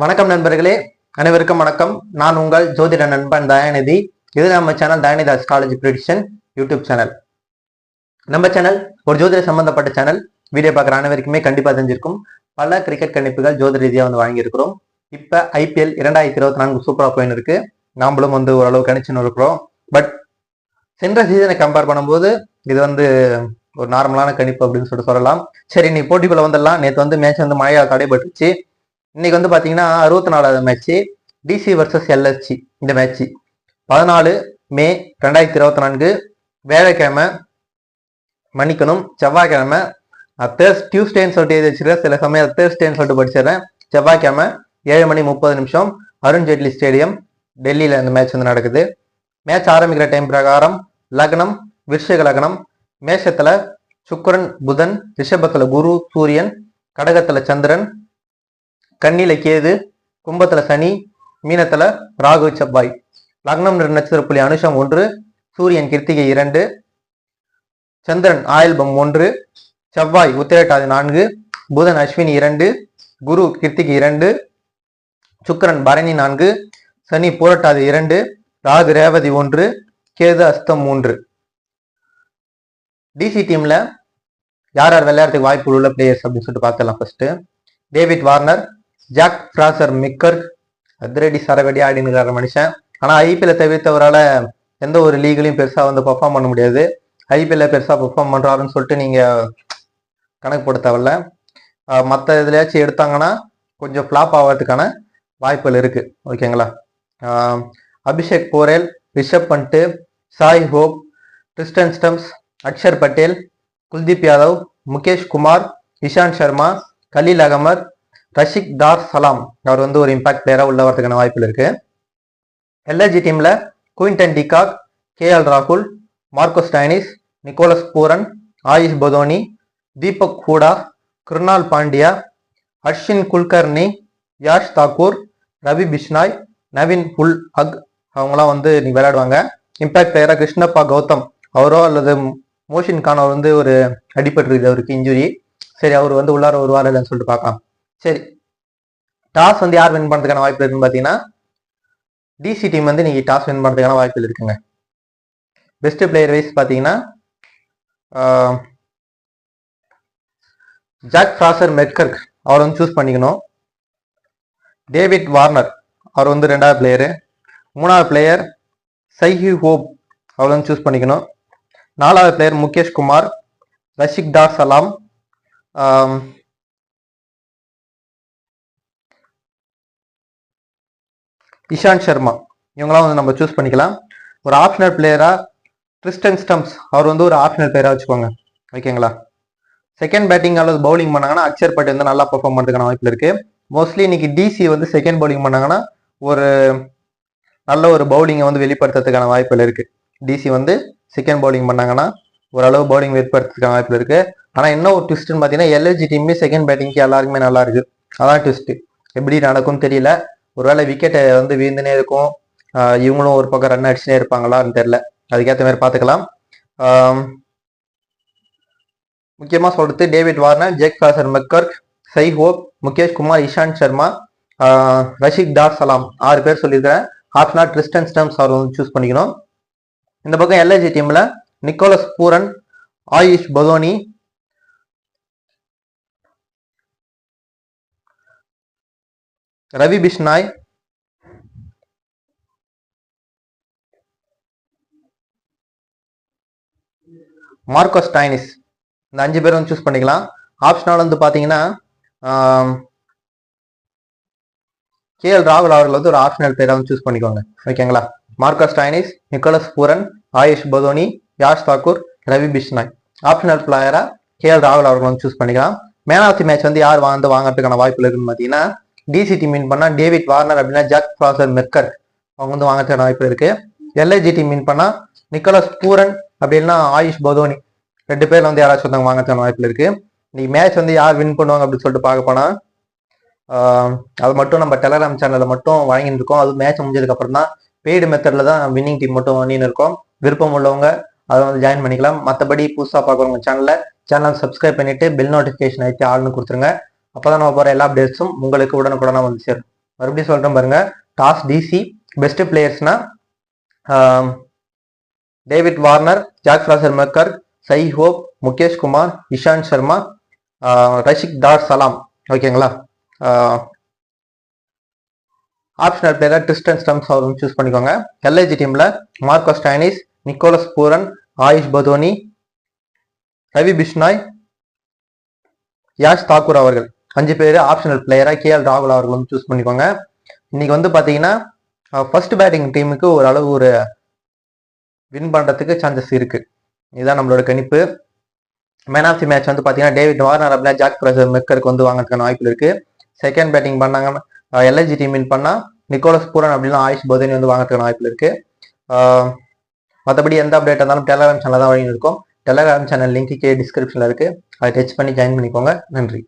வணக்கம் நண்பர்களே அனைவருக்கும் வணக்கம். நான் உங்கள் ஜோதிட நண்பன் தயாநிதி. இது நம்ம channel Dayanidhi astrology prediction YouTube channel நம்ம சேனல் ஒரு ஜோதிட சம்பந்தப்பட்ட சேனல் வீடியோ பார்க்குற அனைவருக்குமே கண்டிப்பாக தெரிஞ்சிருக்கும். பல கிரிக்கெட் கணிப்புகள் ஜோதிட ரீதியாக வந்து வாங்கியிருக்கிறோம். இப்போ ஐபிஎல் இரண்டாயிரத்தி இருபத்தி நான்கு சூப்பராக போயின்னு இருக்கு. நாமளும் வந்து ஓரளவு கணிச்சுன்னு இருக்கிறோம். பட் சென்ற சீசனை கம்பேர் பண்ணும்போது இது வந்து ஒரு நார்மலான கணிப்பு அப்படின்னு சொல்லிட்டு சொல்லலாம். சரி நீ போட்டிக்குள்ள வந்துடலாம். நேற்று வந்து மேட்ச் வந்து மழையால் தடைபட்டுச்சு இன்னைக்கு வந்து பாத்தீங்கன்னா அறுபத்தி நாலாவது மேட்ச் டிசி வர்சஸ் எல்எஸ்சி இந்த மேட்ச் பதினாலு மே ரெண்டாயிரத்தி இருபத்தி நான்கு வேலைக்கிழமை மன்னிக்கணும் செவ்வாய்க்கிழமை. தேர்ஸ் டியூஸ்டேன்னு சொல்லிட்டு எழுதி வச்சுருக்கேன். சில சமயம் தேர்ஸ்டேன்னு சொல்லிட்டு படிச்சிடறேன். செவ்வாய்க்கிழமை ஏழு மணி முப்பது நிமிஷம் அருண் ஜேட்லி ஸ்டேடியம் டெல்லியில் இந்த மேட்ச் வந்து நடக்குது. மேட்ச் ஆரம்பிக்கிற டைம் பிரகாரம் லக்னம் விருஷக லக்னம் மேஷத்தில் சுக்கரன் புதன் ரிஷபத்தில் குரு சூரியன் கடகத்தில் சந்திரன் கண்ணில கேது கும்பத்துல சனி மீனத்துல ராகு செவ்வாய். லக்னம் நட்சத்திர புள்ளி அனுஷம் ஒன்று சூரியன் கிருத்திகை இரண்டு சந்திரன் ஆயல்பம் ஒன்று செவ்வாய் உத்திரட்டாதி நான்கு புதன் அஸ்வினி இரண்டு குரு கிருத்திகை இரண்டு சுக்கரன் பரணி நான்கு சனி பூரட்டாதி இரண்டு ராகு ரேவதி ஒன்று கேது அஸ்தம் மூன்று. டிசி டீம்ல யார் யார் விளையாடுறதுக்கு வாய்ப்பு உள்ள பிளேயர்ஸ் அப்படின்னு சொல்லிட்டு பார்த்தலாம் first David Warner Jake Fraser McGurk அதிரடி சரவடி ஆடினுக்கிற மனுஷன். ஆனால் ஐபிஎல்ல தவிர்த்தவரால் எந்த ஒரு லீக்லையும் பெருசாக வந்து பெர்ஃபார்ம் பண்ண முடியாது. ஐபிஎல்ல பெருசாக பெர்ஃபார்ம் பண்ணுறாருன்னு சொல்லிட்டு நீங்கள் கணக்கு போட தேவையில்ல. மற்ற இதுலயாச்சும் எடுத்தாங்கன்னா கொஞ்சம் ஃப்ளாப் ஆகிறதுக்கான வாய்ப்புகள் இருக்குது ஓகேங்களா Abhishek Porel Rishabh Pant Shai Hope Tristan Stubbs Axar Patel Kuldeep Yadav Mukesh Kumar Ishant Sharma Khaleel அகமர் Rasikh Dar Salam அவர் வந்து ஒரு இம்பாக்ட் பிளேயராக உள்ள வரதுக்கான வாய்ப்புகள் இருக்கு. எல்ஐஜி டீம்ல Quinton de Kock K L ராகுல் Marcus Stoinis Nicholas Pooran Ayush Badoni Deepak Hooda Krunal Pandya Arshin Kulkarni Yash Thakur Ravi Bishnoi Naveen ul Haq அவங்களாம் வந்து இன்னைக்கு விளையாடுவாங்க. இம்பாக்ட் பிளேயராக கிருஷ்ணப்பா கௌதம் அவரோ அல்லது மோஷின் கான் அவர் வந்து ஒரு அடிபட்டு அவருக்கு இன்ஜுரி சரி அவர் வந்து உள்ளார வருவார் இல்லைன்னு சொல்லிட்டு பார்க்கலாம். சரி. டாஸ் வந்து யார் வின் பண்ணுறதுக்கான வாய்ப்பு இருக்குன்னு பார்த்தீங்கன்னா டிசி டீம் வந்து நீங்கள் டாஸ் வின் பண்ணுறதுக்கான வாய்ப்புகள் இருக்குங்க. பெஸ்ட் பிளேயர் வைஸ் பார்த்தீங்கன்னா ஜாக் ஃப்ராசர் மெட்கர்க் அவர் வந்து சூஸ் பண்ணிக்கணும். டேவிட் வார்னர் அவர் வந்து ரெண்டாவது பிளேயரு மூணாவது பிளேயர் சைஹி ஹோப் அவர் வந்து சூஸ் பண்ணிக்கணும். நாலாவது பிளேயர் முகேஷ் குமார் ரஷிக் டார் சலாம் இஷாந்த் சர்மா இவங்களாம் வந்து நம்ம சூஸ் பண்ணிக்கலாம். ஒரு ஆப்ஷனல் பிளேயராக கிறிஸ்டன் ஸ்டம்ஸ் அவர் வந்து ஒரு ஆப்ஷனல் பிளேயராக வச்சுக்கோங்க. ஓகேங்களா செகண்ட் பேட்டிங் அல்லது பவுலிங் பண்ணாங்கன்னா அக்ஷர் பட்டேல் வந்து நல்லா பர்ஃபார்ம் பண்ணுறதுக்கான வாய்ப்பு இருக்குது மோஸ்ட்லி இன்னைக்கு டிசி வந்து செகண்ட் பவுலிங் பண்ணாங்கன்னா ஒரு நல்ல ஒரு பவுலிங்கை வந்து வெளிப்படுத்துறதுக்கான வாய்ப்பில் இருக்குது டிசி வந்து செகண்ட் பவுலிங் பண்ணாங்கன்னா ஓரளவு பவுலிங் வெளிப்படுத்துறதுக்கான வாய்ப்பில் இருக்குது ஆனால் என்ன ஒரு ட்விஸ்ட்னு பார்த்தீங்கன்னா எல்எல்ஜி டீம்லேயே செகண்ட் பேட்டிங்க்கு எல்லாருக்குமே நல்லா இருக்குது அதான் ட்விஸ்ட்டு எப்படி நடக்கும்னு தெரியல. ஒருவேளை விக்கெட்டை வந்து வீழ்ந்துனே இருக்கும். இவங்களும் ஒரு பக்கம் ரன் அடிச்சுனே இருப்பாங்களான்னு தெரில அதுக்கேற்ற மாதிரி பார்த்துக்கலாம். முக்கியமாக சொல்கிறது David Warner Jake Fraser McGurk Shai Hope Mukesh Kumar Ishant Sharma Rasikh Dar Salam ஆறு பேர் சொல்லியிருக்கிறேன். ஆப்ஷனா ட்ரிஸ்டன் ஸ்டம்ஸ் அவர் வந்து சூஸ் பண்ணிக்கணும். இந்த பக்கம் எல்ஐஜி டீமில் Nicholas Pooran Ayush Badoni Ravi Bishnoi. Marcus Stoinis இந்த அஞ்சு பேர் வந்து சூஸ் பண்ணிக்கலாம். ஆப்ஷனால் வந்து பார்த்தீங்கன்னா கேஎல் ராகுல் அவர்கள் வந்து ஒரு ஆப்ஷனல் பேராக வந்து சூஸ் பண்ணிக்கோங்க. ஓகேங்களா Marcus Stoinis Nicholas Pooran Ayush Badoni Yash Thakur Ravi Bishnoi. Optional ஃப்ளாயரா K L ராகுல் அவர்கள் வந்து சூஸ் பண்ணிக்கலாம். மேன் ஆஃப் தி மேட்ச் வந்து யார் வந்து வாங்கறதுக்கான வாய்ப்பு இருக்குன்னு பார்த்தீங்கன்னா டிசி டீம் வின் பண்ணா டேவிட் வார்னர் அப்படின்னா ஜாக் ஃப்ராசர் மெர்கர் அவங்க வந்து வாங்கத்தான வாய்ப்பு இருக்கு. எல்ஐஜி டீம் வின் பண்ணா நிக்கோலஸ் பூரன் அப்படின்னா ஆயுஷ் பதோனி. ரெண்டு பேர்ல வந்து யாராச்சும் ஒருத்தவங்க வாங்குறதுக்கான வாய்ப்பு இருக்கு. இன்னைக்கு மேட்ச் வந்து யார் வின் பண்ணுவாங்க அப்படின்னு சொல்லிட்டு பார்க்க போனா அது மட்டும் நம்ம டெலகிராம் சேனல்ல மட்டும் வாங்கிட்டு இருக்கோம். அது மேட்ச் முடிஞ்சதுக்கு அப்புறம் தான் பெய்டு மெத்தட்ல தான் வின்னிங் டீம் மட்டும் வாங்கின்னு இருக்கோம். விருப்பம் உள்ளவங்க அதை வந்து ஜாயின் பண்ணிக்கலாம். மற்றபடி புதுசாக பார்க்குறவங்க சேனலில் சேனலை சப்ஸ்கிரைப் பண்ணிட்டு பெல் நோட்டிஃபிகேஷன் ஆயிடுச்சு ஆள்னு கொடுத்துருங்க. அப்போதான் நம்ம போகிற எல்லா அப்டேட்ஸும் உங்களுக்கு உடனுக்குடனா வந்து சேரும். மறுபடியும் சொல்கிறேன் பாருங்க. Toss DC best பிளேயர்ஸ்னா David Warner Jake Fraser McGurk Shai Hope Mukesh Kumar Ishant Sharma Rasikh Dar Salam ஓகேங்களா ஆப்ஷனல் பிளேயராக டிஸ்டன் ஸ்டம்ஸ் அவரும் சூஸ் பண்ணிக்கோங்க. எல்ஐஜி டீமில் Marco Stoinis Nicholas Pooran Ayush Badoni Ravi Bishnoi Yash Thakur அவர்கள். அஞ்சு பேர் optional பிளேயராக K L ராகுல் அவர்களும் சூஸ் பண்ணிக்கோங்க. இன்னைக்கு வந்து பார்த்தீங்கன்னா ஃபர்ஸ்ட் பேட்டிங் டீமுக்கு ஓரளவு ஒரு வின் பண்ணுறதுக்கு சான்சஸ் இருக்குது இதுதான் நம்மளோட கணிப்பு. மேன் ஆஃப் தி மேட்ச் வந்து பார்த்தீங்கன்னா டேவிட் வார்னர் அப்படின்னா ஜாக் பிரசர் மெக்கருக்கு வந்து வாங்கிறதுக்கான வாய்ப்பு இருக்குது செகண்ட் பேட்டிங் பண்ணாங்க எல்ஐஜி டீம் வின் பண்ணால் நிக்கோலஸ் பூரன் அப்படின்னா ஆயுஷ் போதனி வந்து வாங்கிறதுக்கான வாய்ப்பு இருக்குது மற்றபடி எந்த அப்டேட் இருந்தாலும் டெலகிராம் சேனல் தான் வழங்கி இருக்கும். டெலகிராம் சேனல் லிங்க் கே டிஸ்கிரிப்ஷனில் இருக்குது அதை டச் பண்ணி ஜாயின் பண்ணிக்கோங்க. நன்றி.